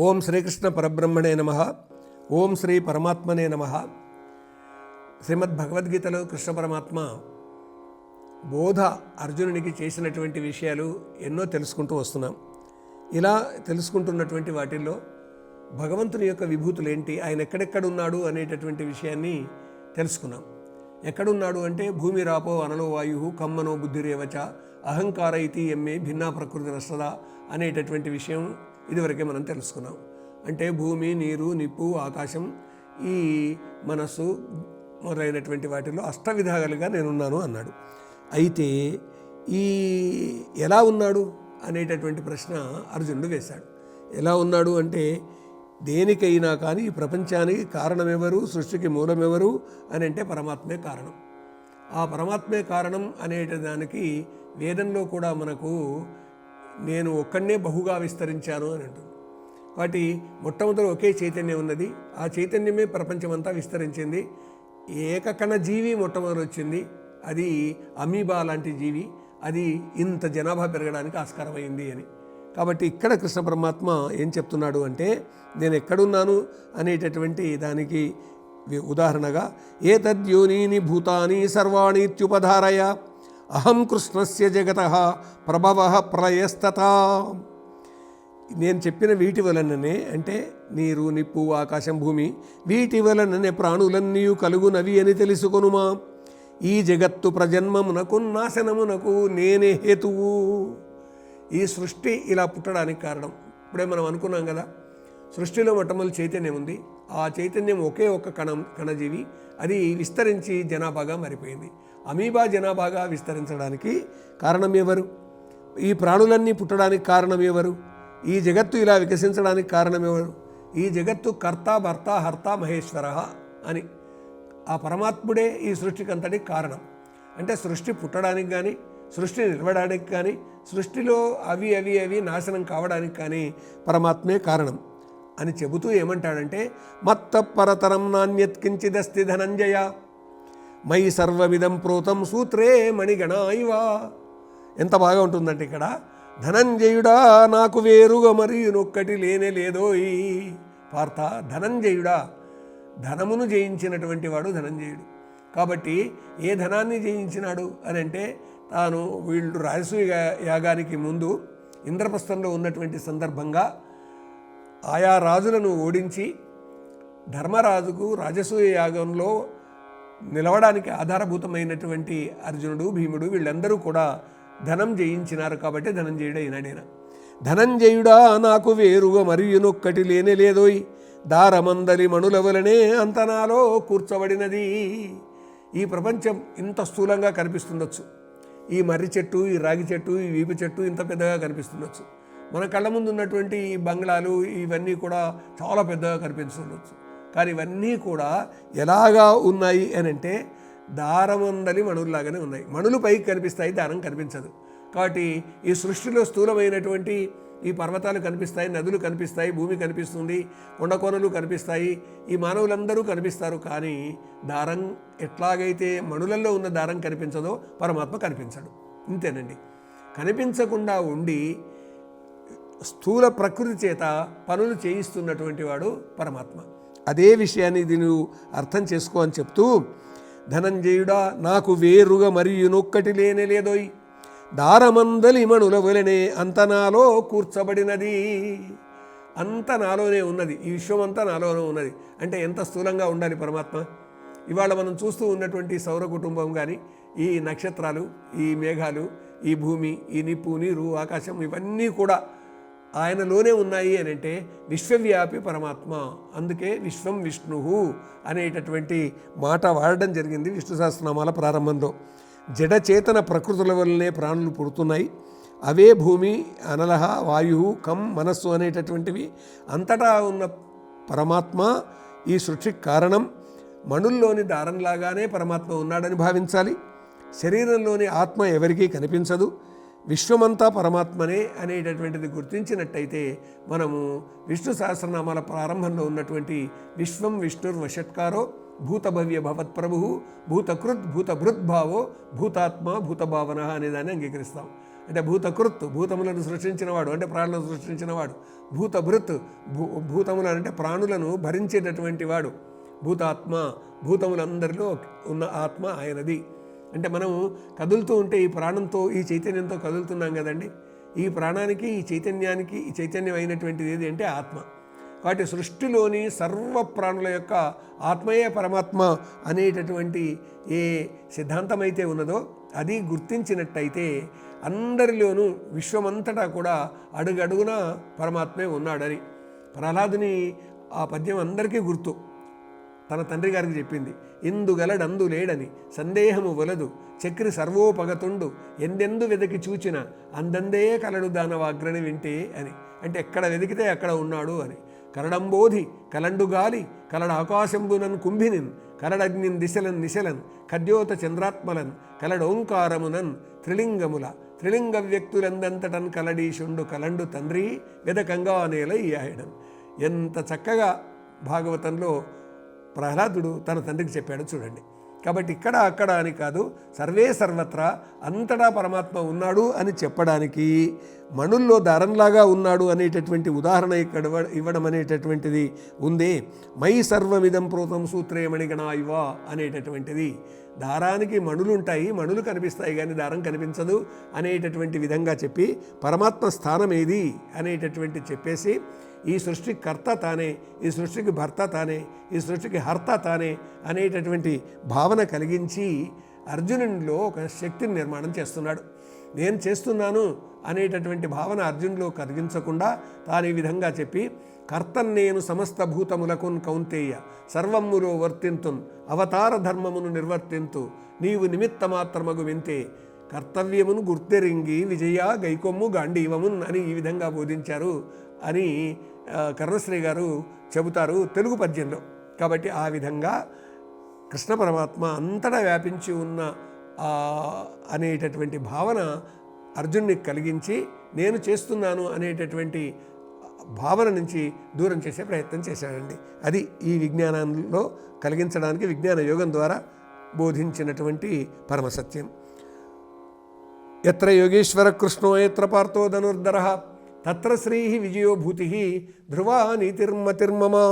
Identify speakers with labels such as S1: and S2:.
S1: ఓం శ్రీకృష్ణ పరబ్రహ్మణే నమ. ఓం శ్రీ పరమాత్మనే నమ. శ్రీమద్ భగవద్గీతలో కృష్ణ పరమాత్మ బోధ అర్జునునికి చేసినటువంటి విషయాలు ఎన్నో తెలుసుకుంటూ వస్తున్నాం. ఇలా తెలుసుకుంటున్నటువంటి వాటిల్లో భగవంతుని యొక్క విభూతులు ఏంటి ఆయన ఎక్కడెక్కడ ఉన్నాడు అనేటటువంటి విషయాన్ని తెలుసుకున్నాం. ఎక్కడున్నాడు అంటే భూమి రాపో అనలో వాయు కమ్మనో బుద్ధిరేవచ అహంకార ఇతి ఎమ్మె భిన్నా ప్రకృతి రసద అనేటటువంటి విషయం ఇదివరకే మనం తెలుసుకున్నాం. అంటే భూమి నీరు నిప్పు ఆకాశం ఈ మనస్సు మొదలైనటువంటి వాటిలో అష్ట విధాలుగా నేనున్నాను అన్నాడు. అయితే ఈ ఎలా ఉన్నాడు అనేటటువంటి ప్రశ్న అర్జునుడు వేశాడు. ఎలా ఉన్నాడు అంటే దేనికైనా కానీ ఈ ప్రపంచానికి కారణమెవరు సృష్టికి మూలమెవరు అని అంటే పరమాత్మే కారణం. ఆ పరమాత్మే కారణం అనేటదానికి వేదంలో కూడా మనకు నేను ఒక్కడనే బహుగా విస్తరించాను అని అంటుంది. వాటి మొట్టమొదటి ఒకే చైతన్యం ఉన్నది. ఆ చైతన్యమే ప్రపంచమంతా విస్తరించింది. ఏకకణ జీవి మొట్టమొదటి వచ్చింది. అది అమీబా లాంటి జీవి. అది ఇంత జనాభా పెరగడానికి ఆస్కారమైంది అని. కాబట్టి ఇక్కడ కృష్ణ పరమాత్మ ఏం చెప్తున్నాడు అంటే నేను ఎక్కడున్నాను అనేటటువంటి దానికి ఉదాహరణగా ఏ తద్యోనీని భూతాని సర్వాణీత్యుపధారయ. అహం కృష్ణస్య జగత ప్రభవ ప్రయస్తత నేను చెప్పిన వీటి వలననే అంటే నీరు నిప్పు ఆకాశం భూమి వీటి వలననే ప్రాణులన్నీ కలుగునవి అని తెలుసుకొనుమా. ఈ జగత్తు ప్రజన్మమునకు నాశనమునకు నేనే హేతువు. ఈ సృష్టి ఇలా పుట్టడానికి కారణం. ఇప్పుడే మనం అనుకున్నాం కదా సృష్టిలో మొట్టమొదటి చైతన్యం ఉంది. ఆ చైతన్యం ఒకే ఒక్క కణం కణజీవి. అది విస్తరించి జనాభాగా మారిపోయింది. అమీబా జనాభాగా విస్తరించడానికి కారణం ఎవరు? ఈ ప్రాణులన్నీ పుట్టడానికి కారణం ఎవరు? ఈ జగత్తు ఇలా వికసించడానికి కారణం ఎవరు? ఈ జగత్తు కర్త భర్త హర్త మహేశ్వర అని. ఆ పరమాత్ముడే ఈ సృష్టికి అంతటి కారణం. అంటే సృష్టి పుట్టడానికి కానీ సృష్టి నిలవడానికి కానీ సృష్టిలో అవి అవి అవి నాశనం కావడానికి కానీ పరమాత్మే కారణం. అని చెబుతూ ఏమంటాడంటే మత్త పరతరం నాణ్యత్కించిదస్తి ధనంజయ మై సర్వవిధం ప్రోతం సూత్రే మణిగణ ఇవా ఎంత బాగా ఉంటుందంటే ఇక్కడ ధనంజయుడా నాకు వేరుగా మరి నొక్కటి లేనే లేదోయ్. పార్థ ధనంజయుడా ధనమును జయించినటువంటి వాడు ధనంజయుడు. కాబట్టి ఏ ధనాన్ని జయించినాడు అని అంటే తాను వీళ్ళు రాజసూయ యాగానికి ముందు ఇంద్రప్రస్థంలో ఉన్నటువంటి సందర్భంగా ఆయా రాజులను ఓడించి ధర్మరాజుకు రాజసూయ యాగంలో నిలవడానికి ఆధారభూతమైనటువంటి అర్జునుడు భీముడు వీళ్ళందరూ కూడా ధనం జయించినారు కాబట్టి ధనంజయుడు అయినాడేనా ధనంజయుడా నాకు వేరుగా మరియునొక్కటి లేనే లేదోయ్. దారమందలి మణులవలనే అంతనాలో కూర్చబడినది. ఈ ప్రపంచం ఇంత స్థూలంగా కనిపిస్తుండొచ్చు. ఈ మర్రి చెట్టు ఈ రాగి చెట్టు ఈ వీపు చెట్టు ఇంత పెద్దగా కనిపిస్తుండొచ్చు. మన కళ్ళ ముందు ఉన్నటువంటి ఈ బంగ్లాలు ఇవన్నీ కూడా చాలా పెద్దగా కనిపించవచ్చు. కానీ ఇవన్నీ కూడా ఎలాగా ఉన్నాయి అని అంటే దారమందలి మణుల్లాగానే ఉన్నాయి. మణులు పైకి కనిపిస్తాయి దారం కనిపించదు. కాబట్టి ఈ సృష్టిలో స్థూలమైనటువంటి ఈ పర్వతాలు కనిపిస్తాయి నదులు కనిపిస్తాయి భూమి కనిపిస్తుంది కొండకోనలు కనిపిస్తాయి ఈ మానవులందరూ కనిపిస్తారు. కానీ దారం ఎట్లాగైతే మణులలో ఉన్న దారం కనిపించదో పరమాత్మ కనిపించడు. ఇంతేనండి. కనిపించకుండా ఉండి స్థూల ప్రకృతి చేత పనులు చేయిస్తున్నటువంటి వాడు పరమాత్మ. అదే విషయాన్ని ఇది నువ్వు అర్థం చేసుకో అని చెప్తూ ధనంజయుడా నాకు వేరుగా మరియునొక్కటి లేనే లేదోయ్. దారమందలి మణుల వలనే అంతనాలో కూర్చబడినది. అంత నాలోనే ఉన్నది. ఈ విశ్వం అంతా నాలోనే ఉన్నది. అంటే ఎంత స్థూలంగా ఉండాలి పరమాత్మ? ఇవాళ మనం చూస్తూ ఉన్నటువంటి సౌర కుటుంబం కానీ ఈ నక్షత్రాలు ఈ మేఘాలు ఈ భూమి ఈ నిప్పు నీరు ఆకాశం ఇవన్నీ కూడా ఆయనలోనే ఉన్నాయి అని అంటే విశ్వవ్యాపి పరమాత్మ. అందుకే విశ్వం విష్ణువు అనేటటువంటి మాట వాడడం జరిగింది విష్ణు సహస్రనామాల ప్రారంభంలో. జడచేతన ప్రకృతుల వల్లనే ప్రాణులు పుడుతున్నాయి. అవే భూమి అనలహ వాయువు కం మనస్సు అనేటటువంటివి అంతటా ఉన్న పరమాత్మ ఈ సృష్టికి కారణం. మణుల్లోని దారంలాగానే పరమాత్మ ఉన్నాడని భావించాలి. శరీరంలోని ఆత్మ ఎవరికీ కనిపించదు. విశ్వమంతా పరమాత్మనే అనేటటువంటిది గుర్తించినట్టయితే మనము విష్ణు సహస్రనామాల ప్రారంభంలో ఉన్నటువంటి విశ్వం విష్ణుర్ వషట్కారో భూతభవ్య భవత్ప్రభు భూతకృత్ భూతభృద్భావో భూతాత్మ భూతభావన అనేదాన్ని అంగీకరిస్తాం. అంటే భూతకృత్ భూతములను సృష్టించినవాడు అంటే ప్రాణులను సృష్టించినవాడు భూతభృత్ భూ భూతములను అంటే ప్రాణులను భరించేటటువంటి వాడు భూతాత్మ భూతములందరిలో ఉన్న ఆత్మ ఆయనది. అంటే మనం కదులుతూ ఉంటే ఈ ప్రాణంతో ఈ చైతన్యంతో కదులుతున్నాం కదండి. ఈ ప్రాణానికి ఈ చైతన్యానికి ఈ చైతన్యం అయినటువంటిది ఏది అంటే ఆత్మ. కాబట్టి సృష్టిలోని సర్వ ప్రాణుల యొక్క ఆత్మయే పరమాత్మ అనేటటువంటి ఏ సిద్ధాంతం అయితే ఉన్నదో అది గుర్తించినట్టయితే అందరిలోనూ విశ్వమంతటా కూడా అడుగడుగున పరమాత్మే ఉన్నాడని. ప్రహ్లాదుని ఆ పద్యం అందరికీ గుర్తు. తన తండ్రి గారికి చెప్పింది. ఇందుగలడందు లేడని సందేహము వలదు. చక్రి సర్వోపగతుండు. ఎందెందు వెదకి చూచిన అందందే కలడు దానవాగ్రని వింటే అని. అంటే ఎక్కడ వెదికితే అక్కడ ఉన్నాడు అని. కరడంబోధి కలండు గాలి కలడ ఆకాశంబునన్ కుంభినిన్ కలడగ్నిన్ దిశలన్ నిశలన్ ఖద్యోత చంద్రాత్మలన్ కలడోంకారమునన్ త్రిలింగముల త్రిలింగ వ్యక్తులందంతటన్ కలడీషుండు కలండు తండ్రి వెదకంగా నేల ఈయాయడం ఎంత చక్కగా భాగవతంలో ప్రహ్లాదుడు తన తండ్రికి చెప్పాడు చూడండి. కాబట్టి ఇక్కడ అక్కడ అని కాదు సర్వే సర్వత్రా అంతటా పరమాత్మ ఉన్నాడు అని చెప్పడానికి మణుల్లో దారంలాగా ఉన్నాడు అనేటటువంటి ఉదాహరణ ఇక్కడ ఇవ్వడం అనేటటువంటిది ఉంది. మై సర్వమిదం ప్రోతం సూత్రే మణిగణ ఇవ అనేటటువంటిది. దారానికి మణులు ఉంటాయి మణులు కనిపిస్తాయి కానీ దారం కనిపించదు అనేటటువంటి విధంగా చెప్పి పరమాత్మ స్థానం ఏది అనేటటువంటి చెప్పేసి ఈ సృష్టికి కర్త తానే ఈ సృష్టికి భర్త తానే ఈ సృష్టికి హర్త తానే అనేటటువంటి భావన కలిగించి అర్జునునిలో ఒక శక్తిని నిర్మాణం చేస్తున్నాడు. నేను చేస్తున్నాను అనేటటువంటి భావన అర్జునులో కలిగించకుండా తాను ఈ విధంగా చెప్పి కర్తన్ నేను సమస్త భూతములకున్ కౌంతేయ సర్వమ్ములో వర్తింతున్ అవతార ధర్మమును నిర్వర్తింతు నీవు నిమిత్త మాత్రమగు వింతే కర్తవ్యమును గుర్తెరింగి విజయ గైకొమ్ము గాంధీవమున్ అని ఈ విధంగా బోధించారు అని ఆ, కర్ణశ్రీ గారు చెబుతారు తెలుగు పద్యంలో. కాబట్టి ఆ విధంగా కృష్ణ పరమాత్మ అంతటా వ్యాపించి ఉన్న అనేటటువంటి భావన అర్జున్ని కలిగించి నేను చేస్తున్నాను అనేటటువంటి భావన నుంచి దూరం చేసే ప్రయత్నం చేశాడండి. అది ఈ విజ్ఞానంలో కలిగించడానికి విజ్ఞాన యోగం ద్వారా బోధించినటువంటి పరమసత్యం. ఎత్ర యోగేశ్వర కృష్ణో ఎత్ర పార్థో ధనుర్ధర तत्र श्रीः विजयोभूतिः ध्रुवा नीतिर्मतिर्ममा।